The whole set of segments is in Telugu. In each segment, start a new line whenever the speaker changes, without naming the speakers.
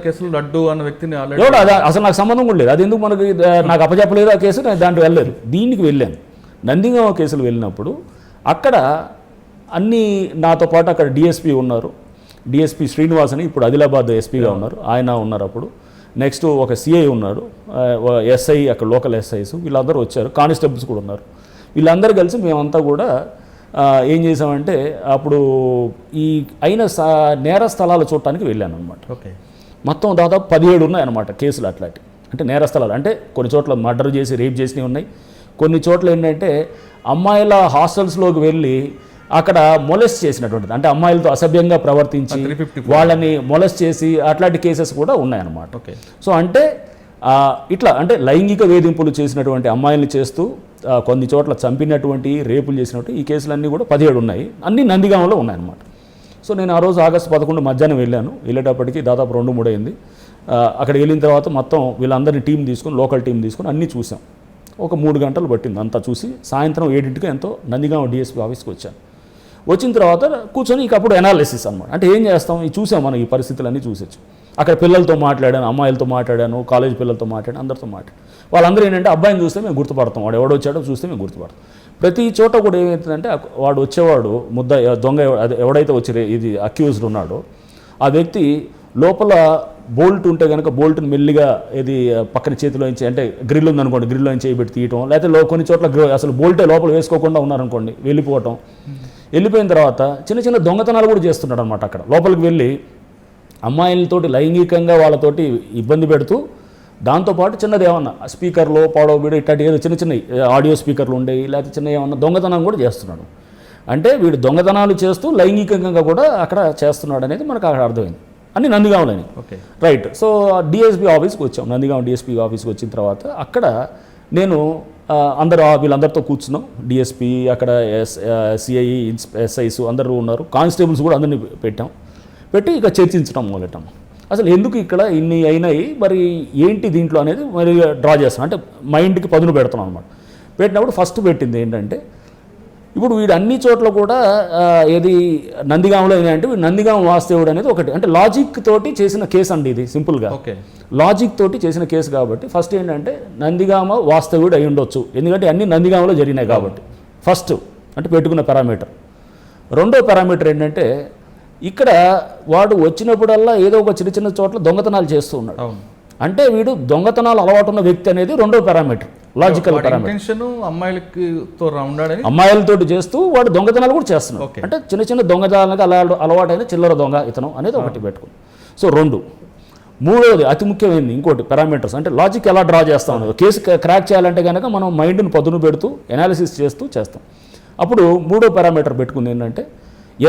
కేసులో లడ్డు అన్న వ్యక్తిని
అసలు నాకు సంబంధం కూడా లేదు. అది ఎందుకు మనకి నాకు అప్పచెప్పలేదు ఆ కేసు నేను దాంట్లో వెళ్ళలేదు. దీనికి వెళ్ళాను. నందిగామ కేసులు వెళ్ళినప్పుడు అక్కడ అన్ని నాతో పాటు అక్కడ డిఎస్పీ ఉన్నారు. డిఎస్పీ శ్రీనివాస్ అని ఇప్పుడు ఆదిలాబాద్ ఎస్పీగా ఉన్నారు. ఆయన ఉన్నారు అప్పుడు. నెక్స్ట్ ఒక సిఐ ఉన్నారు. ఎస్ఐ అక్కడ లోకల్ ఎస్ఐస్ వీళ్ళందరూ వచ్చారు. కానిస్టేబుల్స్ కూడా ఉన్నారు. వీళ్ళందరూ కలిసి మేమంతా కూడా ఏం చేసామంటే అప్పుడు ఈ అయిన నేర స్థలాలు చూడటానికి వెళ్ళాను అనమాట
ఓకే.
మొత్తం దాదాపు పదిహేడు ఉన్నాయి అన్నమాట కేసులు అట్లాంటి. అంటే నేరస్థలాలు అంటే కొన్ని చోట్ల మర్డర్ చేసి రేప్ చేసినవి ఉన్నాయి. కొన్ని చోట్ల ఏంటంటే అమ్మాయిల హాస్టల్స్లోకి వెళ్ళి అక్కడ మొలెస్ట్ చేసినటువంటిది. అంటే అమ్మాయిలతో అసభ్యంగా ప్రవర్తించి
354.
వాళ్ళని మొలెస్ట్ చేసి అట్లాంటి కేసెస్ కూడా ఉన్నాయన్నమాట.
ఓకే.
సో అంటే ఇట్లా అంటే లైంగిక వేధింపులు చేసినటువంటి అమ్మాయిల్ని చేస్తూ కొన్ని చోట్ల చంపినటువంటి రేపులు చేసినట్టు ఈ కేసులన్నీ కూడా పదిహేడు ఉన్నాయి. అన్నీ నందిగామలో ఉన్నాయన్నమాట. సో నేను ఆ రోజు ఆగస్టు పదకొండు మధ్యాహ్నం వెళ్ళాను. వెళ్ళేటప్పటికి దాదాపు రెండు మూడు అయింది. అక్కడ వెళ్ళిన తర్వాత మొత్తం వీళ్ళందరినీ టీం తీసుకొని లోకల్ టీం తీసుకొని అన్నీ చూసాం ఒక మూడు గంటలు పట్టింది అంతా చూసి సాయంత్రం ఏడింటికి ఎంతో నందిగామ డిఎస్పీ ఆఫీస్కి వచ్చాను. వచ్చిన తర్వాత కూర్చొని ఇక అప్పుడు ఎనాలిసిస్ అనమాట అంటే ఏం చేస్తాం? ఈ చూసాం మనం ఈ పరిస్థితులన్నీ చూసొచ్చు అక్కడ పిల్లలతో మాట్లాడాను అమ్మాయిలతో మాట్లాడాను కాలేజ్ పిల్లలతో మాట్లాడాను అందరితో మాట్లాడాను. వాళ్ళందరూ ఏంటంటే అబ్బాయిని చూస్తే మేము గుర్తుపడతాం. వాడు ఎవడో వచ్చాడో చూస్తే మేము గుర్తుపడతాం. ప్రతి చోట కూడా ఏమవుతుందంటే వాడు వచ్చేవాడు ముద్ద దొంగ ఎవడైతే వచ్చి ఇది అక్యూజ్డ్ ఉన్నాడో ఆ వ్యక్తి లోపల బోల్ట్ ఉంటే కనుక బోల్ట్ని మెల్లిగా ఇది పక్కన చేతిలో నుంచి అంటే గ్రిల్ ఉందనుకోండి గ్రిల్లో నుంచి చేయబెట్టి తీయటం లేకపోతే కొన్ని చోట్ల అసలు బోల్టే లోపల వేసుకోకుండా ఉన్నారనుకోండి వెళ్ళిపోవటం. వెళ్ళిపోయిన తర్వాత చిన్న చిన్న దొంగతనాలు కూడా చేస్తున్నాడు అనమాట అక్కడ. లోపలికి వెళ్ళి అమ్మాయిలతోటి లైంగికంగా వాళ్ళతోటి ఇబ్బంది పెడుతూ దాంతోపాటు చిన్నది ఏమన్నా స్పీకర్లో పాడో వీడియో ఇట్లాంటి ఏదో చిన్న చిన్న ఆడియో స్పీకర్లు ఉండేవి లేకపోతే చిన్న ఏమన్నా దొంగతనం కూడా చేస్తున్నాడు. అంటే వీడు దొంగతనాలు చేస్తూ లైంగికంగా కూడా అక్కడ చేస్తున్నాడు అనేది మనకు అక్కడ అర్థమైంది. అన్ని నందిగామలని
ఓకే.
రైట్. సో డిఎస్పీ ఆఫీస్కి వచ్చాం. నందిగాం డిఎస్పీ ఆఫీస్కి వచ్చిన తర్వాత అక్కడ నేను అందరూ వీళ్ళందరితో కూర్చున్నాం. డిఎస్పీ అక్కడ ఎస్ సిఐ ఎస్ఐస్ అందరూ ఉన్నారు. కానిస్టేబుల్స్ కూడా అందరినీ పెట్టాం. పెట్టి ఇక చర్చించడం మొదలెట్టాం. అసలు ఎందుకు ఇక్కడ ఇన్ని అయినాయి? మరి ఏంటి దీంట్లో అనేది మరి డ్రా చేస్తాం. అంటే మైండ్కి పదును పెడతాం అనమాట పెట్టినప్పుడు ఫస్ట్ పెట్టింది ఏంటంటే ఇప్పుడు వీడు అన్ని చోట్ల కూడా ఏది నందిగాంలో అంటే నందిగాం వాస్తవుడు అనేది ఒకటి. అంటే లాజిక్ తోటి చేసిన కేసు అండి ఇది సింపుల్గా.
ఓకే.
లాజిక్ తోటి చేసిన కేసు కాబట్టి ఫస్ట్ ఏంటంటే నందిగామ వాస్తవుడు అయి ఉండొచ్చు. ఎందుకంటే అన్ని నందిగామలో జరిగినాయి కాబట్టి. ఫస్ట్ అంటే పెట్టుకున్న పారామీటర్ రెండో పారామీటర్ ఏంటంటే ఇక్కడ వాడు వచ్చినప్పుడల్లా ఏదో ఒక చిన్న చిన్న చోట్ల దొంగతనాలు చేస్తూ ఉన్నాడు. అంటే వీడు దొంగతనాలు అలవాటు ఉన్న వ్యక్తి అనేది రెండో పారామీటర్ లాజికల్ పారామీటర్
ఇంటెన్షన్ అమ్మాయిలకి తో ఉన్నాడని
అమ్మాయిలతోటి చేస్తూ వాడు దొంగతనాలు కూడా చేస్తున్నాడు. అంటే చిన్న చిన్న దొంగతనాలకు అలా అలవాటైన చిల్లర దొంగ ఇతను అనేది ఒకటి పెట్టుకుని సో రెండు మూడవది అతి ముఖ్యమైనది ఇంకోటి పారామీటర్స్ అంటే లాజిక్ ఎలా డ్రా చేస్తాం అనేది. కేసు క్రాక్ చేయాలంటే కనుక మనం మైండ్ని పదును పెడుతూ ఎనాలిసిస్ చేస్తూ చేస్తాం. అప్పుడు మూడో పారామీటర్ పెట్టుకుంది ఏంటంటే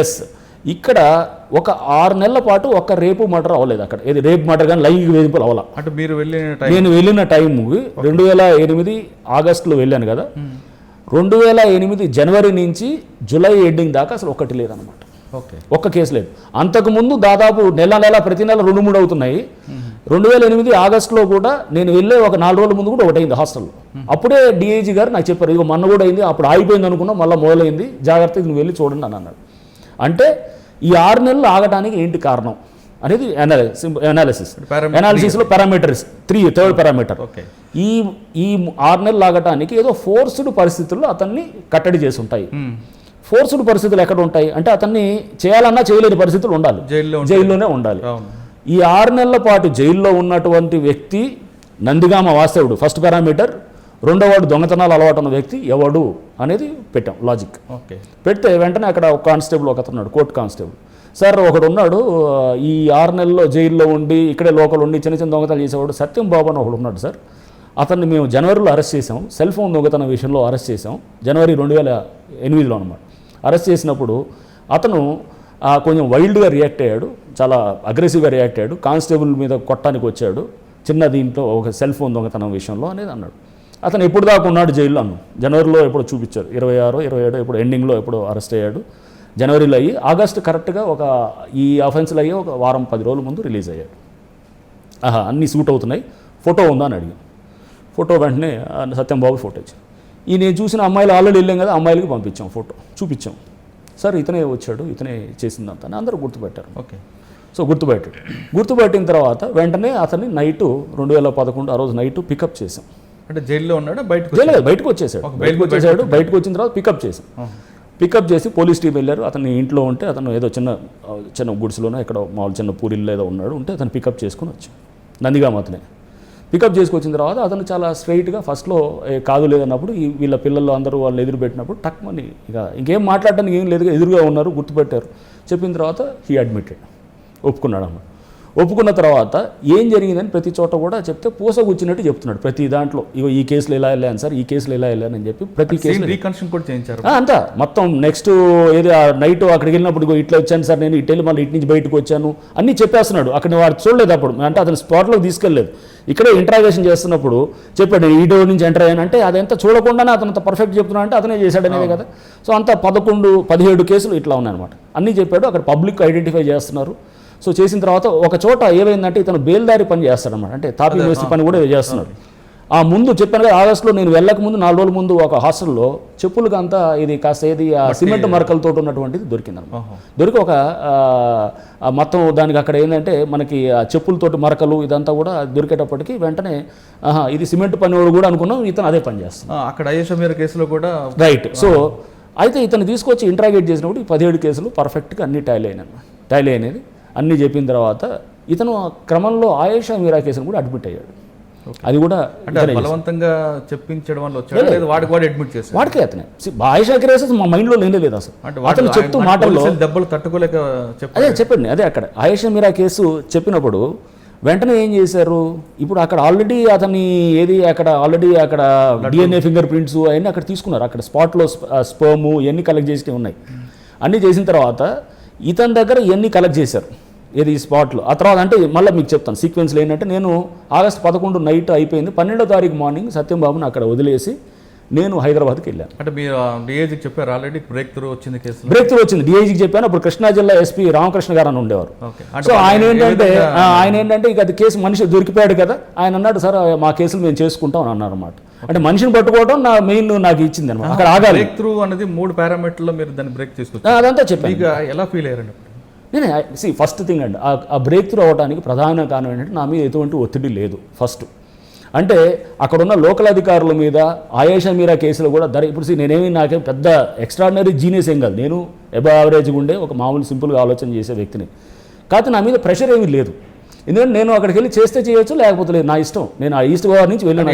ఎస్ ఇక్కడ ఒక ఆరు నెలల పాటు ఒక్క రేపు మర్డర్ అవ్వలేదు అక్కడ. ఏది రేపు మర్డర్ కానీ లైంగిక వేధింపులు అవ్వాల?
అంటే మీరు వెళ్ళిన టైం.
నేను వెళ్ళిన టైంకి రెండు వేల ఎనిమిది ఆగస్టులో వెళ్ళాను కదా. రెండు వేల ఎనిమిది జనవరి నుంచి జూలై ఎండింగ్ దాకా అసలు ఒక్కటి లేదనమాట
ఓకే.
ఒక్క కేసు లేదు. అంతకుముందు దాదాపు నెల నెల ప్రతి నెల రెండు మూడు అవుతున్నాయి. రెండు వేల ఎనిమిది ఆగస్టులో కూడా నేను వెళ్ళే ఒక నాలుగు రోజుల ముందు కూడా ఒకటి అయింది హాస్టల్లో అప్పుడే డిఐజీ గారు నాకు చెప్పారు ఇక మొన్న కూడా అయింది అప్పుడు ఆగిపోయింది అనుకున్నా మళ్ళీ మొదలైంది జాగ్రత్త ఇది నువ్వు వెళ్ళి చూడండి అని అన్నాడు. అంటే ఈ ఆరు నెలలు ఆగడానికి ఏంటి కారణం అనేది analysis అనాలిసిస్లో parameters three third parameter
okay
ఈ ఈ ఆరు నెలలు ఆగటానికి ఏదో ఫోర్స్డ్ పరిస్థితుల్లో అతన్ని కట్టడి చేసి ఉంటాయి ఫోర్స్డ్ పరిస్థితులు ఎక్కడ ఉంటాయి? అంటే అతన్ని చేయాలన్నా చేయలేని పరిస్థితులు ఉండాలి. జైల్లోనే ఉండాలి. ఈ ఆరు నెలల పాటు జైల్లో ఉన్నటువంటి వ్యక్తి నందిగామ వాస్తవుడు ఫస్ట్ పారామీటర్ రెండో వాడు దొంగతనాలు అలవాటు ఉన్న వ్యక్తి ఎవడు అనేది పెట్టాం లాజిక్
ఓకే.
పెడితే వెంటనే అక్కడ ఒక కానిస్టేబుల్ ఒక అతను కోర్టు కానిస్టేబుల్. సార్ ఒకడు ఉన్నాడు ఈ ఆరు నెలల్లో జైల్లో ఉండి ఇక్కడే లోకల్ ఉండి చిన్న చిన్న దొంగతనాలు చేసేవాడు సత్యం బాబు అని ఒకడు ఉన్నాడు సార్. అతన్ని మేము జనవరిలో అరెస్ట్ చేసాం సెల్ ఫోన్ దొంగతనం విషయంలో అరెస్ట్ చేసాం జనవరి రెండు వేల ఎనిమిదిలో అనమాట అరెస్ట్ చేసినప్పుడు అతను కొంచెం వైల్డ్గా రియాక్ట్ అయ్యాడు చాలా అగ్రెసివ్గా రియాక్ట్ అయ్యాడు కానిస్టేబుల్ మీద కొట్టడానికి వచ్చాడు చిన్న దీంట్లో ఒక సెల్ ఫోన్ దొంగతనం విషయంలో అనేది అన్నాడు. అతను ఎప్పుడు దాకా ఉన్నాడు జైల్లో అన్ను? జనవరిలో ఎప్పుడో చూపించారు. ఇరవై ఆరో ఇరవై ఏడో ఎప్పుడు ఎండింగ్లో ఎప్పుడో అరెస్ట్ అయ్యాడు. జనవరిలో అయ్యి ఆగస్టు కరెక్ట్గా ఒక ఈ అఫెన్స్లు అయ్యి ఒక వారం పది రోజుల ముందు రిలీజ్ అయ్యాడు. ఆహా అన్నీ సూట్ అవుతున్నాయి. ఫోటో ఉందా అని అడిగాను. ఫోటో వెంటనే ఆ, సత్యం బాబు ఫోటో ఇచ్చాను ఈ నేను చూసిన అమ్మాయిలు ఆల్రెడీ వెళ్ళాం కదా అమ్మాయిలకి పంపించాం ఫోటో చూపించాం. సార్ ఇతనే వచ్చాడు ఇతనే చేసిందంతా అని అందరూ గుర్తుపెట్టారు.
ఓకే.
సో గుర్తుపెట్టాడు. గుర్తుపెట్టిన తర్వాత వెంటనే అతన్ని నైటు రెండు వేల పదకొండు ఆ రోజు నైటు పికప్ చేసాం
అంటే జైల్లో ఉన్నాడా? బయటకు
లేదు బయటకు వచ్చేసాడు. బయటకు వచ్చేసాడు. బయటకు వచ్చిన తర్వాత పికప్ చేసాం పికప్ చేసి పోలీస్ టీం వెళ్ళారు. అతను ఇంట్లో ఉంటే అతను ఏదో చిన్న చిన్న గుడిసెలోనో ఇక్కడ మామూలు చిన్న పూరిల్లో ఏదో ఉన్నాడు ఉంటే అతను పికప్ చేసుకుని వచ్చాం నందిగామ అతనే. పికప్ చేసుకొచ్చిన తర్వాత అతను చాలా స్ట్రైట్గా ఫస్ట్లో కాదు లేదన్నప్పుడు ఈ వీళ్ళ పిల్లలు అందరూ వాళ్ళు ఎదురు పెట్టినప్పుడు టక్మని ఇక ఇంకేం మాట్లాడడానికి ఏం లేదు ఎదురుగా ఉన్నారు గుర్తుపెట్టారు. చెప్పిన తర్వాత హీ అడ్మిటెడ్ ఒప్పుకున్నాడు అన్న ఒప్పుకున్న తర్వాత ఏం జరిగిందని ప్రతి చోట కూడా చెప్తే పూస కూర్చున్నట్టు చెప్తున్నాడు ప్రతి దాంట్లో. ఇగో ఈ కేసులో ఇలా వెళ్ళాను సార్ ఈ కేసులో ఇలా వెళ్ళాను అని చెప్పి ప్రతి కేసు
రీకన్స్ట్రక్షన్ కూడా చేయించారు.
అంతా. మొత్తం నెక్స్ట్ ఏది నైట్ అక్కడికి వెళ్ళినప్పుడు ఇట్లా వచ్చాను సార్ నేను ఇటు వెళ్ళి మళ్ళీ ఇటు నుంచి బయటకు వచ్చాను అన్నీ చెప్పేస్తున్నాడు. అక్కడ వాడు చూడలేదు అప్పుడు. అంటే అతను స్పాట్లోకి తీసుకెళ్ళలేదు. ఇక్కడే ఇంట్రాగేషన్ చేస్తున్నప్పుడు చెప్పాడు ఈ డోర్ నుంచి ఎంటర్ అయ్యాను. అంటే అదంతా చూడకుండానే అతను అంత పర్ఫెక్ట్ చెప్తున్నాడు అంటే అతనే చేశాడు అనేది కదా. సో అంతా పదకొండు పదిహేడు కేసులు ఇట్లా ఉన్నాయన్నమాట. అన్నీ చెప్పాడు. అక్కడ పబ్లిక్ ఐడెంటిఫై చేస్తున్నారు. సో చేసిన తర్వాత ఒక చోట ఏమైందంటే ఇతను బేల్దారి పని చేస్తాడన్నమాట. అంటే తాపీ మేస్త్రి పని కూడా చేస్తున్నాడు. ఆ ముందు చెప్పాను కదా ఆగస్టులో నేను వెళ్ళక ముందు నాలుగు రోజుల ముందు ఒక హాస్టల్లో చెప్పులకు అంతా ఇది కాస్త ఏది ఆ సిమెంట్ మరకలతో ఉన్నటువంటిది దొరికిందన్నమాట.
ఓహో.
దొరికి ఒక మొత్తం దానికి అక్కడ ఏంటంటే మనకి ఆ చెప్పులతోటి మరకలు ఇదంతా కూడా దొరికేటప్పటికి వెంటనే ఇది సిమెంట్ పని కూడా అనుకున్నాం ఇతను అదే పని చేస్తాం
ఆ, అక్కడ అయ్యేష మీర కేసులో కూడా
రైట్. సో అయితే ఇతను తీసుకొచ్చి ఇంట్రాగేట్ చేసినప్పుడు ఈ పదిహేడు కేసులు పర్ఫెక్ట్గా అన్ని టాలీ అయినాయి టాలీ అయినది. అన్ని చెప్పిన తర్వాత ఇతను ఆ క్రమంలో ఆయేషా మీరా కేసును కూడా అడ్మిట్ అయ్యాడు. అది కూడా
అంటే బలవంతంగా చెప్పించడం వల్ల వచ్చాడు? లేదా. వాడికి వాడు అడ్మిట్ చేశాడు.
వాడికే అతనే. ఆయేషా కేసెస్ మా మైండ్లో లేనే లేదు అసలు. అతను చెప్తూ మాటల్లో
దెబ్బలు తట్టుకోలేక చెప్పాడు.
అదే చెప్పండి అదే అక్కడ. ఆయేషా మీరా కేసు చెప్పినప్పుడు వెంటనే ఏం చేశారు? ఇప్పుడు అక్కడ ఆల్రెడీ అతని ఏది అక్కడ ఆల్రెడీ అక్కడ డిఎన్ఏ ఫింగర్ ప్రింట్స్ అవన్నీ అక్కడ తీసుకున్నారు. అక్కడ స్పాట్లో స్పర్ము ఇవన్నీ కలెక్ట్ చేసి ఉన్నాయి. అన్నీ చేసిన తర్వాత ఇతని దగ్గర ఇవన్నీ కలెక్ట్ చేశారు. ఏది ఈ స్పాట్లో ఆ తర్వాత అంటే మళ్ళీ మీకు చెప్తాను. సీక్వెన్స్లో ఏంటంటే నేను ఆగస్ట్ పదకొండు నైట్ అయిపోయింది. పన్నెండో తారీఖు మార్నింగ్ సత్యంబాబుని అక్కడ వదిలేసి నేను హైదరాబాద్కి వెళ్ళాను.
అంటే మీరు డిఏజీకి చెప్పారు ఆల్రెడీ బ్రేక్ త్రూ వచ్చింది కేసులో?
బ్రేక్ త్రూ వచ్చింది డిఐజీకి చెప్పాను. అప్పుడు కృష్ణా జిల్లా ఎస్పీ రామకృష్ణ గారు అని ఉండేవారు. సో ఆయన ఏంటంటే ఆయన ఏంటంటే ఇక అది కేసు మనిషి దొరికిపోయాడు కదా. ఆయన అన్నాడు సార్ మా కేసులు మేము చేసుకుంటాం అని అన్నారు అనమాట అంటే మనిషిని పట్టుకోవడం నా మెయిన్ నాకు ఇచ్చింది అనమాట అక్కడ ఆగాలి.
బ్రేక్ త్రూ అనేది మూడు పారామీటర్లో మీరు దాన్ని బ్రేక్
ఆ,
తీసుకొచ్చారు
అదంతా చెప్పాను.
ఎలా ఫీల్ అయ్యారండి?
నేను సి ఫస్ట్ థింగ్ అండి ఆ- బ్రేక్ త్రూ అవ్వడానికి ప్రధాన కారణం ఏంటంటే నా మీద ఎటువంటి ఒత్తిడి లేదు ఫస్ట్ అంటే అక్కడున్న లోకల్ అధికారుల మీద ఆయేషా మీరా కేసులో కూడా ధర ఇప్పుడు see, నేనేమి నాకేం పెద్ద ఎక్స్ట్రాడినరీ జీనియస్ ఏం కాదు. నేను ఎబో యావరేజ్గా ఉండే ఒక మామూలు సింపుల్గా ఆలోచన చేసే వ్యక్తిని. కాకపోతే నా మీద ప్రెషర్ ఏమీ లేదు. ఎందుకంటే నేను అక్కడికి వెళ్ళి చేస్తే చేయొచ్చు లేకపోతే లేదు నా ఇష్టం. నేను ఆ ఈస్ట్ గోవా నుంచి వెళ్ళాను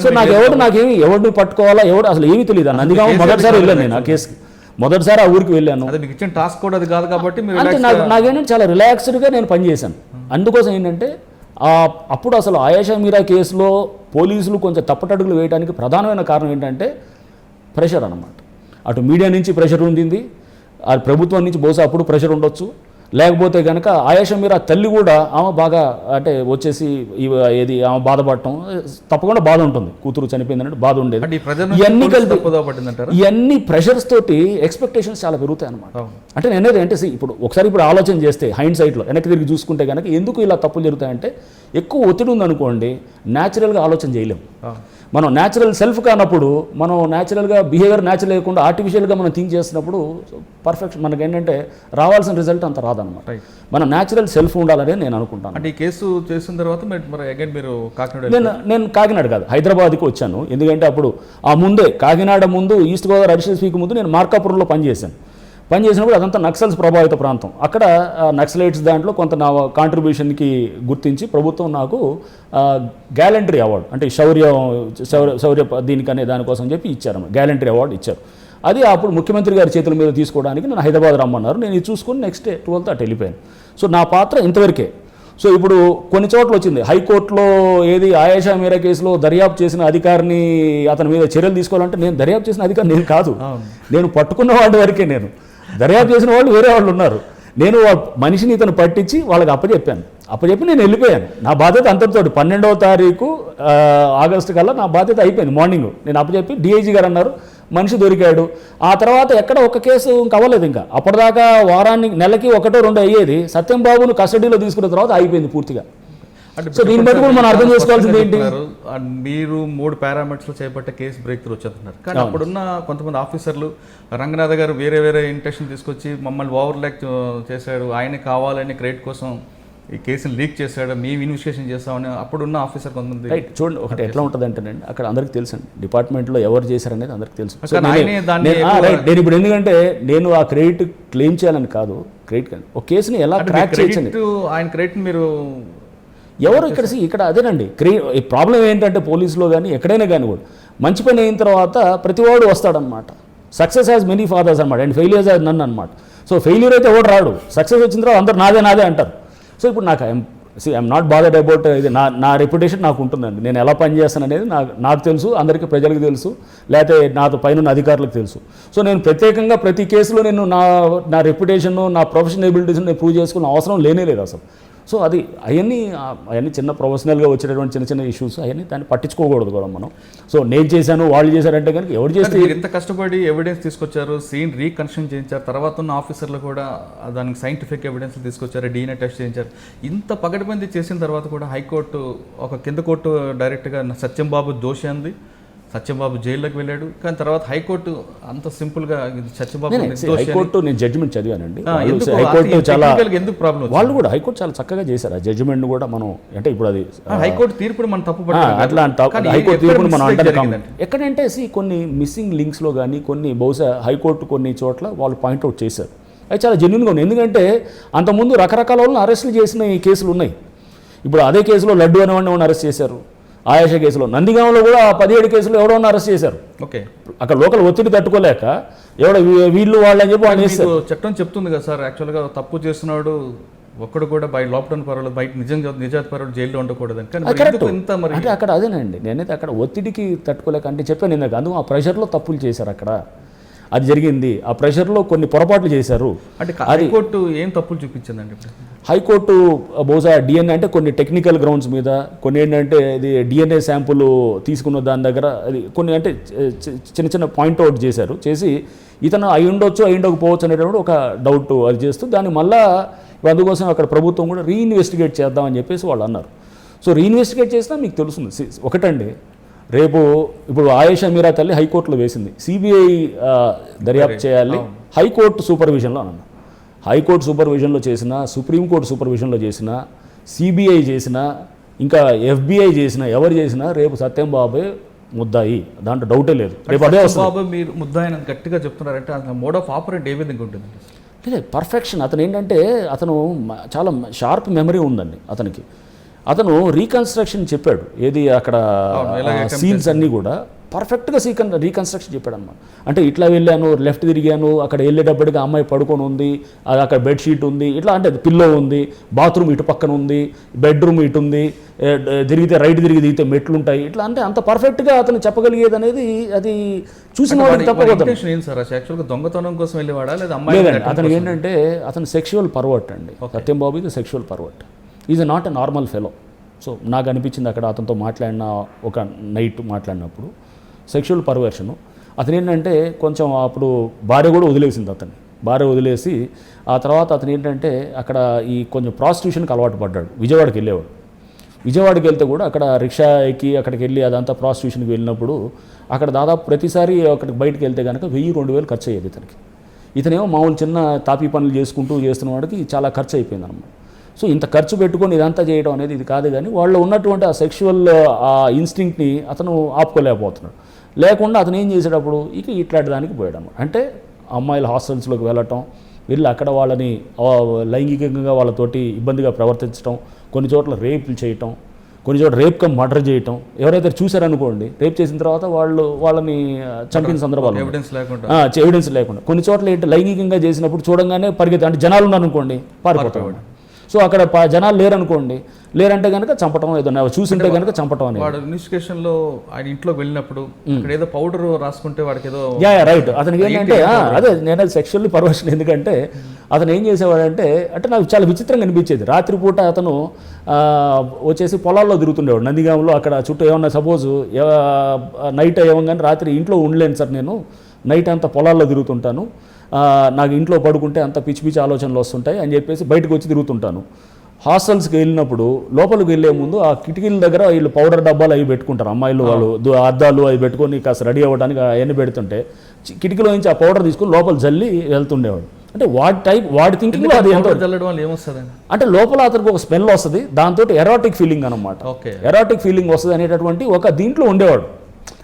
సో నాకు ఎవరు నాకేమి ఎవరిని పట్టుకోవాలా ఎవరు అసలు ఏమీ తెలియదు. అందుకే మొదటిసారి వెళ్ళాను నేను ఆ కేసుకి. మొదటిసారి ఆ ఊరికి వెళ్ళాను.
అదే మీకు ఇచ్చిన టాస్క్ కూడా అది కాదు కాబట్టి
అంటే నాకు నాకేంటంటే చాలా రిలాక్స్డ్గా నేను పనిచేశాను అందుకోసం ఏంటంటే అప్పుడు అసలు ఆయేషా మీరా కేసులో పోలీసులు కొంచెం తప్పటడుగులు వేయడానికి ప్రధానమైన కారణం ఏంటంటే ప్రెషర్ అన్నమాట. అటు మీడియా నుంచి ప్రెషర్ ఉండింది. ఆ ప్రభుత్వం నుంచి బహుశా అప్పుడు ప్రెషర్ ఉండొచ్చు. లేకపోతే కనుక ఆయేషా మీరా తల్లి కూడా ఆమె బాగా అంటే వచ్చేసి ఏది ఆమె బాధపడటం తప్పకుండా బాధ ఉంటుంది. కూతురు చనిపోయిందంటే బాధ ఉండేది. ఇవన్నీ కలిపి ఇవన్నీ ప్రెషర్స్ తోటి ఎక్స్పెక్టేషన్స్ చాలా పెరుగుతాయి అన్నమాట.
అవును.
అంటే నేను అనేది అంటే ఇప్పుడు ఒకసారి ఇప్పుడు ఆలోచన చేస్తే హైండ్ సైడ్లో వెనక్కి తిరిగి చూసుకుంటే కనుక ఎందుకు ఇలా తప్పులు జరుగుతాయంటే ఎక్కువ ఒత్తిడి ఉందనుకోండి న్యాచురల్గా ఆలోచన చేయలేం.
అవును.
మనం న్యాచురల్ సెల్ఫ్ కానప్పుడు మనం న్యాచురల్గా బిహేవియర్ న్యాచురల్ లేకుండా ఆర్టిఫిషియల్గా మనం థింక్ చేసినప్పుడు పర్ఫెక్ట్ మనకి ఏంటంటే రావాల్సిన రిజల్ట్ అంత రాదనమాట. మన న్యాచురల్ సెల్ఫ్ ఉండాలని నేను అనుకుంటాను.
అంటే ఈ కేసు చేసిన తర్వాత అగైన్ మీరు కాకినాడ
నేను నేను కాకినాడ కాదు హైదరాబాద్కి వచ్చాను. ఎందుకంటే అప్పుడు ఆ ముందే కాకినాడ ముందు ఈస్ట్ గోదావరి అడిషనల్ స్పీక్ ముందు నేను మార్కాపురంలో పనిచేశాను. పనిచేసినప్పుడు అదంతా నక్సల్స్ ప్రభావిత ప్రాంతం. అక్కడ నక్సలైట్స్ దాంట్లో కొంత నా కాంట్రిబ్యూషన్కి గుర్తించి ప్రభుత్వం నాకు గ్యాలంటరీ అవార్డు అంటే శౌర్యం శౌర్య దీనికనే దానికోసం చెప్పి ఇచ్చారు గ్యాలంటరీ అవార్డు ఇచ్చారు. అది అప్పుడు ముఖ్యమంత్రి గారి చేతుల మీద తీసుకోవడానికి నన్ను హైదరాబాద్ రమ్మన్నారు. నేను ఇది చూసుకొని నెక్స్ట్ డే ట్వెల్త్ అటు వెళ్ళిపోయాను. సో నా పాత్ర ఇంతవరకే. సో ఇప్పుడు కొన్ని చోట్ల వచ్చింది. హైకోర్టులో ఏది ఆయేషా మీరా కేసులో దర్యాప్తు చేసిన అధికారిని అతని మీద చర్యలు తీసుకోవాలంటే నేను దర్యాప్తు చేసిన అధికారి నేను కాదు. నేను పట్టుకున్న వాడి వరకే నేను. దర్యాప్తు చేసిన వాళ్ళు వేరే వాళ్ళు ఉన్నారు. నేను మనిషిని ఇతను పట్టించి వాళ్ళకి అప్పచెప్పాను అప్పచెప్పి నేను వెళ్ళిపోయాను. నా బాధ్యత అంతటితోటి పన్నెండవ తారీఖు ఆగస్టు కల్లా నా బాధ్యత అయిపోయింది మార్నింగ్. నేను అప్పచెప్పి డిఐజీ గారు అన్నారు మనిషి దొరికాడు. ఆ తర్వాత ఎక్కడ ఒక కేసు ఇంకా అవ్వలేదు ఇంకా. అప్పటిదాకా వారానికి నెలకి ఒకటో రెండో అయ్యేది సత్యం బాబును కస్టడీలో తీసుకున్న తర్వాత అయిపోయింది పూర్తిగా. సో దీన్ని బట్టి కూడా మనం అర్థం చేసుకోవాల్సింది ఏంటి?
మీరు మూడు పారామీటర్స్ చేపట్టే కేసు బ్రేక్ త్రూ వచ్చేస్తున్నారు. కానీ అప్పుడున్న కొంతమంది ఆఫీసర్లు రంగనాథ్ గారు వేరే వేరే ఇంటెన్షన్ తీసుకొచ్చి మమ్మల్ని ఓవర్ ల్యాక్ చేశాడు ఆయన కావాలని క్రెడిట్ కోసం ఈ కేసుని లీక్ చేశాడు మేము ఇన్వెస్టిగేషన్ చేస్తామని అప్పుడున్న ఆఫీసర్ కొంతమంది
రైట్ చూడండి ఒకటి ఎట్లా ఉంటుంది అంటేనండి అక్కడ అందరికి తెలుసు అండి. డిపార్ట్మెంట్లో ఎవరు చేశారు అనేది అందరికి తెలుసు. నేనే- రైట్ ఇప్పుడు ఎందుకంటే నేను ఆ క్రెడిట్ క్లెయిమ్ చేయాలని కాదు క్రెడిట్ కానీ ఒక కేసుని ఎలా క్రాక్
క్రెడిట్ ఆయన క్రెడిట్ మీరు
ఎవరు ఇక్కడ ఇక్కడ అదేనండి. క్రీ ఈ ప్రాబ్లం ఏంటంటే పోలీసులో కానీ ఎక్కడైనా కానీ కూడా. మంచి పని అయిన తర్వాత ప్రతివాడు వస్తాడనమాట సక్సెస్ హ్యాస్ మెనీ ఫాదర్స్ అనమాట అండ్ ఫెయిలియర్స్ హ్యాస్ నన్ అనమాట సో ఫెయిల్యూర్ అయితే ఎవడు రాడు? సక్సెస్ వచ్చిన తర్వాత అందరు నాదే నాదే అంటారు. సో ఇప్పుడు నాకు I'm see I'm not bothered about ఇది. నా నా రెప్యుటేషన్ నాకు ఉంటుందండి. నేను ఎలా పనిచేస్తాను అనేది నాకు నాకు తెలుసు అందరికీ ప్రజలకు తెలుసు లేకపోతే నాతో పైన అధికారులకు తెలుసు. సో నేను ప్రత్యేకంగా ప్రతి కేసులో నేను నా నా రెప్యుటేషన్ నా ప్రొఫెషనల్ ఎబిలిటీస్ నేను ప్రూవ్ చేసుకున్న అవసరం లేనే లేదు అసలు. సో అది అవన్నీ అవన్నీ చిన్న ప్రొఫెషనల్గా వచ్చేటటువంటి చిన్న చిన్న ఇష్యూస్ అవన్నీ దాన్ని పట్టించుకోకూడదు కూడా మనం. సో నేను చేశాను వాళ్ళు చేశారంటే కనుక ఎవరు చేస్తే
ఇంత కష్టపడి ఎవిడెన్స్ తీసుకొచ్చారు సీన్ రీకన్స్ట్రక్షన్ చేయించారు తర్వాత ఉన్న ఆఫీసర్లు కూడా దానికి సైంటిఫిక్ ఎవిడెన్స్ తీసుకొచ్చారు డిఎన్ఏ టెస్ట్ చేయించారు. ఇంత పగటిబంది చేసిన తర్వాత కూడా హైకోర్టు ఒక కింద కోర్టు డైరెక్ట్గా సత్యం బాబు దోషి అంది. సత్యం బాబు జైల్లోకి వెళ్ళాడు. కానీ తర్వాత హైకోర్టు అంత సింపుల్గా ఇది సత్యం బాబు నిర్దోషి అని-
హైకోర్టు నేను జడ్జిమెంట్ చదివానండి. హైకోర్టు చాలా
ఎందుకు ప్రాబ్లం
వాళ్ళు కూడా హైకోర్టు చాలా చక్కగా చేశారు. ఆ జడ్జిమెంట్ కూడా మనం అంటే ఇప్పుడు అది
హైకోర్టు తీర్పుని మనం తప్పు
అట్లా హైకోర్టు తీర్పును మనం అంటాం? ఎక్కడంటే కొన్ని మిస్సింగ్ లింక్స్లో కానీ కొన్ని బహుశా హైకోర్టు కొన్ని చోట్ల వాళ్ళు పాయింట్అవుట్ చేశారు. అది చాలా జెన్యున్గా ఉంది. ఎందుకంటే అంతకుముందు రకరకాల వాళ్ళని అరెస్టులు చేసిన ఈ కేసులు ఉన్నాయి. ఇప్పుడు అదే కేసులో లడ్డు అనేవాడిని అరెస్ట్ చేశారు? ఆయాష కేసులో. నందిగామలో కూడా ఆ పదిహేడు కేసులు ఎవడో అరెస్ట్ చేశారు.
ఓకే.
అక్కడ లోకల్ ఒత్తిడి తట్టుకోలేక ఎవడో వీళ్ళు వాళ్ళని చెప్పి వాళ్ళు
చట్టం చెప్తుంది కదా సార్ యాక్చువల్గా తప్పు చేస్తున్నాడు ఒక్కడు కూడా బయట లోపల పర్వాలేదు బయట నిజంగా నిజాతి పర్వాలేదు జైల్లో ఉండకూడదని. కానీ ఎందుకు ఇంత మరి
అంటే అక్కడ అదేనండి నేనైతే అక్కడ ఒత్తిడికి తట్టుకోలేక అంటే చెప్పాను ఇందాక అందుకు ఆ ప్రెషర్లో తప్పులు చేశారు అక్కడ. అది జరిగింది. ఆ ప్రెషర్లో కొన్ని పొరపాట్లు చేశారు.
అంటే హైకోర్టు ఏం తప్పులు చూపించిందండి
హైకోర్టు బహుశా డిఎన్ఏ అంటే కొన్ని టెక్నికల్ గ్రౌండ్స్ మీద కొన్ని ఏంటంటే ఇది డిఎన్ఏ శాంపుల్ తీసుకున్న దాని దగ్గర అది కొన్ని అంటే చిన్న చిన్న పాయింట్ అవుట్ చేశారు. చేసి ఇతను అయి ఉండొచ్చు అయి ఉండకపోవచ్చు అనేటువంటి ఒక డౌట్ అది చేస్తూ దాన్ని మళ్ళా అందుకోసం అక్కడ ప్రభుత్వం కూడా రీఇన్వెస్టిగేట్ చేద్దామని చెప్పేసి వాళ్ళు అన్నారు. సో రీఇన్వెస్టిగేట్ చేసినా మీకు తెలుస్తుంది. ఒకటండి రేపు ఇప్పుడు ఆయేషా మీరా తల్లి హైకోర్టులో వేసింది. సిబిఐ దర్యాప్తు చేయాలి. హైకోర్టు సూపర్విజన్లో అన్నాను హైకోర్టు సూపర్విజన్లో చేసిన సుప్రీంకోర్టు సూపర్విజన్లో చేసిన సిబిఐ చేసిన ఇంకా ఎఫ్బిఐ చేసిన ఎవరు చేసినా రేపు సత్యం బాబే ముద్దాయి. దాంట్లో డౌటే లేదు. రేపు అదే
బాబు మీరు ముద్దాయన గట్టిగా చెప్తున్నారంటే అసలు మోడ్ ఆఫ్ ఆపరేట్ ఏ విధంగా ఉంటుంది?
లేదు పర్ఫెక్షన్ అతను ఏంటంటే అతను చాలా షార్ప్ మెమరీ ఉందండి అతనికి. అతను రీకన్స్ట్రక్షన్ చెప్పాడు. ఏది అక్కడ సీన్స్ అన్నీ కూడా పర్ఫెక్ట్గా సీకన్ రీకన్స్ట్రక్షన్ చెప్పాడు అనమాట అంటే ఇట్లా వెళ్ళాను లెఫ్ట్ తిరిగాను అక్కడ వెళ్ళేటప్పటికి అమ్మాయి పడుకొని ఉంది అది అక్కడ బెడ్షీట్ ఉంది ఇట్లా అంటే పిల్లో ఉంది బాత్రూమ్ ఇటు పక్కన ఉంది బెడ్రూమ్ ఇటు ఉంది తిరిగితే రైట్ తిరిగి దిగితే మెట్లు ఉంటాయి ఇట్లా అంటే అంత పర్ఫెక్ట్గా అతను చెప్పగలిగేది అనేది అది చూసిన
సార్? యాక్చువల్గా దొంగతనం కోసం వెళ్ళేవాడా? లేదా
అతనికి ఏంటంటే అతను సెక్షువల్ పర్వర్ట్ అండి. సత్యం బాబు ఇది sexual pervert is not a normal fellow. So నాకు అనిపించింది అక్కడ అతనితో మాట్లాడిన ఒక నైట్ మాట్లాడినప్పుడు సెక్షువల్ పర్వర్షను అతను ఏంటంటే కొంచెం అప్పుడు భార్య కూడా వదిలేసింది అతన్ని. భార్య వదిలేసి ఆ తర్వాత అతను ఏంటంటే అక్కడ ఈ కొంచెం ప్రాస్టిట్యూషన్కి అలవాటు పడ్డాడు. విజయవాడకి వెళ్ళేవాడు. విజయవాడకి వెళ్తే కూడా అక్కడ రిక్షా ఎక్కి అక్కడికి వెళ్ళి అదంతా ప్రాస్టిట్యూషన్కి వెళ్ళినప్పుడు అక్కడ దాదాపు ప్రతిసారి అక్కడికి బయటకు వెళ్తే కనుక వెయ్యి రెండు వేలు ఖర్చు అయ్యేది ఇతనికి. ఇతనేమో మామూలు చిన్న తాపీ పనులు చేసుకుంటూ చేస్తున్న వాడికి చాలా ఖర్చు అయిపోయింది అనమాట సో ఇంత ఖర్చు పెట్టుకొని ఇదంతా చేయడం అనేది ఇది కాదు కానీ వాళ్ళు ఉన్నటువంటి ఆ సెక్షువల్ ఆ ఇన్స్టింక్ట్ని అతను ఆపుకోలేకపోతున్నాడు. లేకుండా అతను ఏం చేసేటప్పుడు ఇక ఇట్లాంటి దానికి పోయాడు అంటే అమ్మాయిల హాస్టల్స్లోకి వెళ్ళటం వెళ్ళి అక్కడ వాళ్ళని లైంగికంగా వాళ్ళతోటి ఇబ్బందిగా ప్రవర్తించడం కొన్ని చోట్ల రేపులు చేయటం కొన్ని చోట్ల రేప్ కమ్ మర్డర్ చేయటం ఎవరైతే చూశారనుకోండి రేప్ చేసిన తర్వాత వాళ్ళు వాళ్ళని చంపిన సందర్భాలు.
ఎవిడెన్స్ లేకుండా.
ఎవిడెన్స్ లేకుండా. కొన్ని చోట్ల ఏంటి లైంగికంగా చేసినప్పుడు చూడంగానే పరిగెత్తి అంటే జనాలు ఉన్నారనుకోండి పారిపోతాడు సో అక్కడ జనాలు లేరనుకోండి లేరంటే కనుక చంపటం ఏదన్నా చూసింటే కనుక చంపటం అనేది.
వాడు ఇన్వెస్టిగేషన్లో ఆయన ఇంట్లోకి వెళ్ళినప్పుడు అక్కడ ఏదో పౌడర్ రాసుకుంటే వాడికి ఏదో
యా రైట్. అతనికి ఏంటంటే అదే నేను సెక్షువల్లీ పర్వర్షన్ ఎందుకంటే అతను ఏం చేసేవాడంటే అంటే నాకు చాలా విచిత్రంగా అనిపించేది. రాత్రిపూట అతను వచ్చేసి పొలాల్లో తిరుగుతుండేవాడు. నందిగాంలో అక్కడ చుట్టూ ఏమన్నా సపోజ్ నైట్ ఏమగానే రాత్రి ఇంట్లో ఉండలేను సార్ నేను. నైట్ అంతా పొలాల్లో తిరుగుతుంటాను. నాకు ఇంట్లో పడుకుంటే అంత పిచ్చి పిచ్చి ఆలోచనలు వస్తుంటాయి అని చెప్పేసి బయటకు వచ్చి తిరుగుతుంటాను. హాస్టల్స్కి వెళ్ళినప్పుడు లోపలికి వెళ్ళే ముందు ఆ కిటికీల దగ్గర వీళ్ళు పౌడర్ డబ్బాలు అవి పెట్టుకుంటారు. అమ్మాయిలు వాళ్ళు అద్దాలు అవి పెట్టుకొని కాస్త రెడీ అవ్వడానికి అవన్నీ పెడుతుంటే కిటికీలో నుంచి ఆ పౌడర్ తీసుకుని లోపల జల్లి వెళ్తుండేవాడు. అంటే వాడి టైప్ వాడి థింకింగ్లో అది ఎంత అంటే లోపల అతనికి ఒక స్మెల్ వస్తుంది దాంతో ఎరాటిక్ ఫీలింగ్ అనమాట
ఓకే.
ఎరాటిక్ ఫీలింగ్ వస్తుంది అనేటటువంటి ఒక దీంట్లో ఉండేవాడు.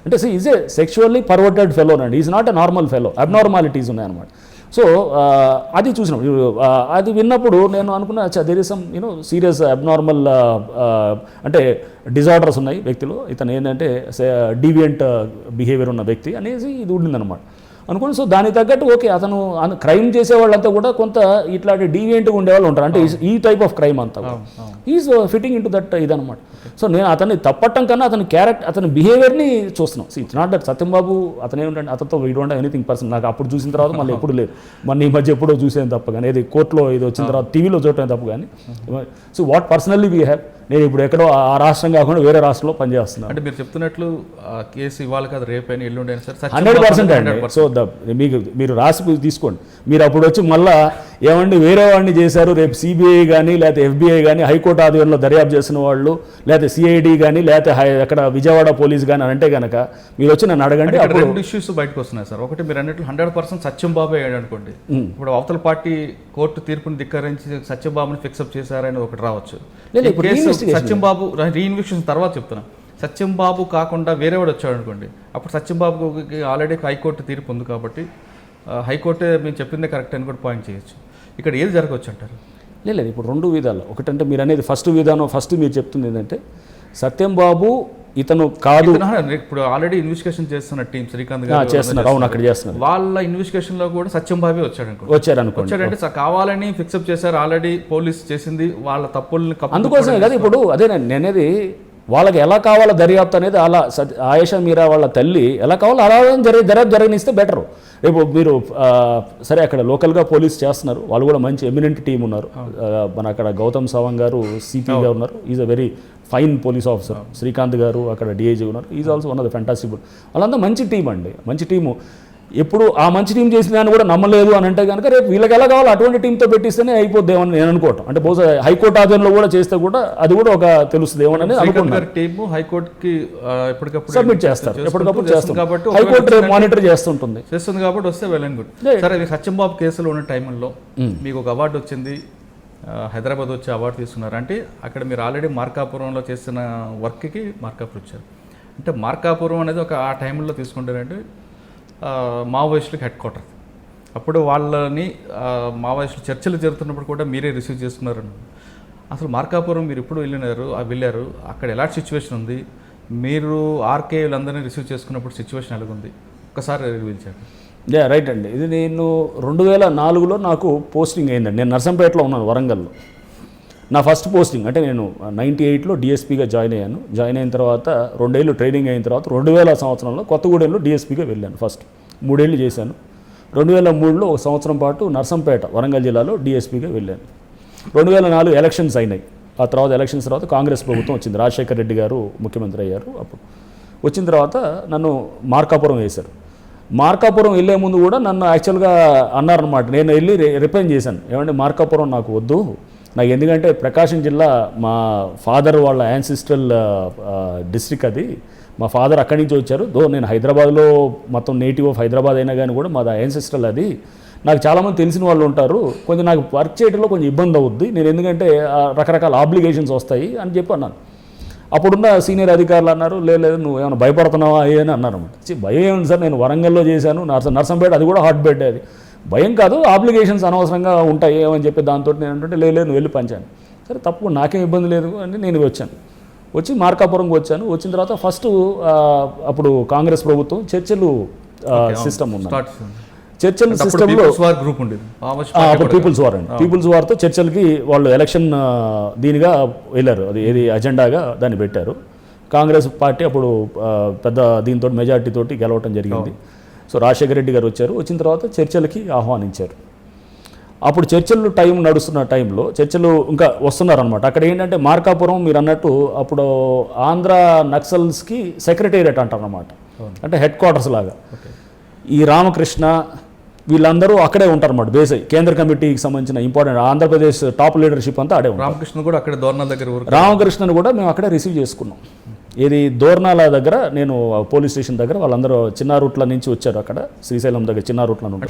అంటే is a sexually perverted fellow అండి. Is not a normal fellow abnormalities ఉన్నాయన్నమాట. సో uh, అది చూసినప్పుడు అది విన్నప్పుడు నేను అనుకున్నా there is some you know serious abnormal అంటే డిజార్డర్స్ ఉన్నాయి వ్యక్తిలో. ఇతను ఏంటంటే డీవియంట్ బిహేవియర్ uh, ఉన్న వ్యక్తి అనేసి ఇది ఉండిందనమాట అనుకోండి. సో దానికి తగ్గట్టు ఓకే అతను క్రైమ్ చేసే వాళ్ళంతా కూడా కొంత ఇట్లాంటి డీవియంట్గా ఉండేవాళ్ళు ఉంటారు. అంటే ఈ- టైప్ ఆఫ్ క్రైమ్ అంతా is fitting in to that ఇదనమాట సో నేను అతన్ని తప్పట్టం కన్నా అతని క్యారెక్టర్ అతని బిహేవియర్ని చూస్తున్నాం. It's not that Satyam Babu అతను ఏమిటంటే అతనితో వీ డోంట్ ఎనీథింగ్ పర్సన్ నాకు అప్పుడు చూసిన తర్వాత మళ్ళీ ఎప్పుడు లేదు. మొన్న ఈ మధ్య ఎప్పుడో చూసేది తప్ప కానీ ఇది కోర్టులో ఇది వచ్చిన తర్వాత టీవీలో చూడటం తప్ప కానీ. So what personally we have నేను ఇప్పుడు ఎక్కడో ఆ రాష్ట్రం కాకుండా వేరే రాష్ట్రంలో పనిచేస్తున్నాను.
అంటే మీరు చెప్తున్నట్లు కేసు ఇవాళ కాదు రేపైనా ఎల్లుండి సరే
హండ్రెడ్ పర్సెంట్ అండి.
100%.
సో ద మీకు మీరు రాసి తీసుకోండి. మీరు అప్పుడు వచ్చి మళ్ళా ఏమండి వేరే వాడిని చేశారు రేపు సిబిఐ కానీ లేకపోతే ఎఫ్బిఐ కానీ హైకోర్టు ఆధ్వర్యంలో దర్యాప్తు చేసిన వాళ్ళు లేకపోతే సిఐడి కానీ లేకపోతే అక్కడ విజయవాడ పోలీస్ కానీ అని అంటే కనుక మీరు వచ్చి నన్ను అడగండి అప్పుడు
రెండు ఇష్యూస్ బయటకు వస్తున్నాయి సార్. ఒకటి మీరు అన్నట్లు హండ్రెడ్ పర్సెంట్ సత్యం బాబే అయ్యాడు అనుకోండి. ఇప్పుడు అవతల పార్టీ కోర్టు తీర్పుని ధిక్కరించి సత్యం బాబుని ఫిక్సప్ చేశారని ఒకటి రావచ్చు.
లేదు,
ఈ
ఇప్పుడు
case
reinvestigation
Satyam Babu reinvestigation తర్వాత చెప్తున్నా. సత్యం బాబు కాకుండా వేరే వాడు వచ్చాడు అనుకోండి. అప్పుడు సత్యం బాబుకి ఆల్రెడీ హైకోర్టు తీర్పు ఉంది కాబట్టి హైకోర్టే మేము చెప్పిందే కరెక్ట్ అని కూడా పాయింట్ చేయొచ్చు. ఇక్కడ ఏది జరగవచ్చు అంటారు?
లేదు లేదు ఇప్పుడు రెండు విధాలు. ఒకటంటే మీరు అనేది ఫస్ట్ విధానం ఫస్ట్ మీరు చెప్తుంది ఏంటంటే సత్యం బాబు ఇతను కాదు.
ఇప్పుడు ఆల్రెడీ ఇన్వెస్టిగేషన్ చేస్తున్న టీం శ్రీకాంత్ గారు
చేస్తున్నారు. అవును అక్కడ చేస్తున్నారు.
వాళ్ళ ఇన్వెస్టిగేషన్లో కూడా సత్యం బాబే వచ్చాడు అనుకోండి.
వచ్చారు అనుకోండి
వచ్చాడంటే కావాలని ఫిక్సప్ చేశారు ఆల్రెడీ పోలీస్ చేసింది వాళ్ళ తప్పుల్ని కప్పు
అందుకోసమే కదా ఇప్పుడు అదే నేను నేనేది వాళ్ళకి ఎలా కావాలో దర్యాప్తు అనేది అలా ఆయేషా మీరా వాళ్ళ తల్లి ఎలా కావాలో అలా జరిగి దర్యాప్తు జరగనిస్తే బెటర్ రేపు మీరు సరే అక్కడ లోకల్గా పోలీస్ చేస్తున్నారు. వాళ్ళు కూడా మంచి ఎమినెంట్ టీం ఉన్నారు. మన అక్కడ గౌతమ్ సవాంగ్ గారు సిపిగా ఉన్నారు. Is a very fine police officer Srikanth గారు అక్కడ డిఐజీ ఉన్నారు. Is also one of the fantastic వాళ్ళంతా మంచి టీం అండి. మంచి టీము ఎప్పుడు ఆ మంచి టీం చేసిన దాన్ని కూడా నమ్మలేదు అని అంటే కనుక రేపు వీళ్ళకి ఎలా కావాలో అటువంటి టీంతో పెట్టిస్తేనే అయిపోద్దేమని నేను అనుకోవటం. అంటే బహుశా హైకోర్టు ఆధ్వర్యంలో కూడా చేస్తే కూడా అది కూడా ఒక తెలుస్తుంది ఏమని
గారి టీమ్ హైకోర్టుకి ఎప్పటికప్పుడు
సబ్మిట్ చేస్తారు. ఎప్పటికప్పుడు
చేస్తుంది
చేస్తాం
కాబట్టి
హైకోర్టు రేపు మానిటర్ చేస్తుంటుంది.
చేస్తుంది కాబట్టి వస్తే వెల్ అండ్ గుడ్. సరే ఇది సత్యం బాబు కేసులో ఉన్న టైంలో మీకు ఒక అవార్డు వచ్చింది. హైదరాబాద్ వచ్చి అవార్డు తీసుకున్నారు. అంటే అక్కడ మీరు ఆల్రెడీ మార్కాపురంలో చేసిన వర్క్కి మార్కాపురం వచ్చారు అంటే మార్కాపురం అనేది ఒక ఆ టైంలో తీసుకుంటారంటే మావోయిస్టులకు హెడ్ క్వార్టర్. అప్పుడు వాళ్ళని మావోయిస్టులు చర్చలు జరుగుతున్నప్పుడు కూడా మీరే రిసీవ్ చేసుకున్నారు. అసలు మార్కాపురం మీరు ఎప్పుడు వెళ్ళినారు? వెళ్ళారు. అక్కడ ఎలాంటి సిచ్యువేషన్ ఉంది? మీరు ఆర్కే వీళ్ళందరినీ రిసీవ్ చేసుకున్నప్పుడు సిచ్యువేషన్ ఎలాగుంది? ఒకసారి రివీల్ చేయండి.
యా రైట్ అండి. ఇది నేను రెండు వేల నాలుగులో నాకు పోస్టింగ్ అయిందండి. నేను నర్సంపేటలో ఉన్నాను వరంగల్లో. నా ఫస్ట్ పోస్టింగ్ అంటే నేను నైంటీ ఎయిట్లో డిఎస్పీగా జాయిన్ అయ్యాను. జాయిన్ అయిన తర్వాత రెండేళ్ళు ట్రైనింగ్ అయిన తర్వాత రెండు వేల సంవత్సరంలో కొత్తగూడెంలో డిఎస్పీగా వెళ్ళాను ఫస్ట్ మూడేళ్ళు చేశాను. రెండు వేల మూడులో ఒక సంవత్సరం పాటు నర్సంపేట వరంగల్ జిల్లాలో డిఎస్పీగా వెళ్ళాను. రెండు వేల నాలుగు ఎలక్షన్స్ అయినాయి. ఆ తర్వాత ఎలక్షన్స్ తర్వాత కాంగ్రెస్ ప్రభుత్వం వచ్చింది. రాజశేఖర్ రెడ్డి గారు ముఖ్యమంత్రి అయ్యారు అప్పుడు. వచ్చిన తర్వాత నన్ను మార్కాపురం వేశారు. మార్కాపురం వెళ్ళే ముందు కూడా నన్ను యాక్చువల్గా అన్నారనమాట నేను వెళ్ళి రి- రిపైన్ చేశాను. ఏమంటే మార్కాపురం నాకు వద్దు. నాకు ఎందుకంటే ప్రకాశం జిల్లా మా ఫాదర్ వాళ్ళ యాన్సిస్ట్రల్ డిస్ట్రిక్ట్ అది. మా ఫాదర్ అక్కడి నుంచి వచ్చారు. దో నేను హైదరాబాద్లో మొత్తం నేటివ్ ఆఫ్ హైదరాబాద్ అయినా కానీ కూడా మాది యాన్సిస్ట్రల్ అది. నాకు చాలామంది తెలిసిన వాళ్ళు ఉంటారు. కొంచెం నాకు వర్క్ చేయడంలో కొంచెం ఇబ్బంది అవుద్ది. నేను ఎందుకంటే రకరకాల ఆబ్లిగేషన్స్ వస్తాయి అని చెప్పి అన్నాను. అప్పుడున్న సీనియర్ అధికారులు అన్నారు "లేదు, లేదు నువ్వు ఏమైనా భయపడుతున్నావా అని అన్నారు. అనమాట "ఛీ, భయం ఏముంది సార్ నేను వరంగల్లో చేశాను నర్స నర్సంపేట అది కూడా హాట్ బెడ్ అది. భయం కాదు ఆబ్లిగేషన్స్ అనవసరంగా ఉంటాయి ఏమని చెప్పి దాంతో నేను అంటే లేదు లేదు, నువ్వు వెళ్ళి పంచాను. సరే తప్పు నాకేం ఇబ్బంది లేదు అని నేను వచ్చాను. వచ్చి మార్కాపురంకి వచ్చాను వచ్చిన తర్వాత ఫస్ట్ అప్పుడు కాంగ్రెస్ ప్రభుత్వం చర్చలు సిస్టమ్ ఉంది చర్చల సిస్టంలో
పీపుల్స్ వార్ గ్రూప్ ఉండేది.
అప్పుడు పీపుల్స్ వార్ అండి. పీపుల్స్ వార్తో చర్చలకి వాళ్ళు ఎలక్షన్ దీనిగా వెళ్ళారు. అది ఏది అజెండాగా దాన్ని పెట్టారు. కాంగ్రెస్ పార్టీ అప్పుడు పెద్ద దీంతో మెజార్టీ తోటి గెలవటం జరిగింది. సో రాజశేఖర రెడ్డి గారు వచ్చారు. వచ్చిన తర్వాత చర్చలకి ఆహ్వానించారు. అప్పుడు చర్చలు టైం నడుస్తున్న టైంలో చర్చలు ఇంకా వస్తున్నారనమాట అక్కడ ఏంటంటే మార్కాపురం మీరు అన్నట్టు అప్పుడు ఆంధ్ర నక్సల్స్కి సెక్రటేరియట్ అంటారనమాట అంటే హెడ్ క్వార్టర్స్ లాగా ఈ రామకృష్ణ వీళ్ళందరూ అక్కడే ఉంటారు అన్నమాట బేస్ కేంద్ర కమిటీకి సంబంధించిన ఇంపార్టెంట్ ఆంధ్రప్రదేశ్ టాప్ లీడర్షిప్ అంతా అడే ఉంటారు.
రామకృష్ణ కూడా అక్కడ దోర్నాల దగ్గర
రామకృష్ణను కూడా మేము అక్కడే రిసీవ్ చేసుకున్నాం. ఇది దోర్నాల దగ్గర నేను పోలీస్ స్టేషన్ దగ్గర వాళ్ళందరూ చిన్న రూట్ల నుంచి వచ్చారు అక్కడ శ్రీశైలం దగ్గర చిన్న రూట్ల నుండి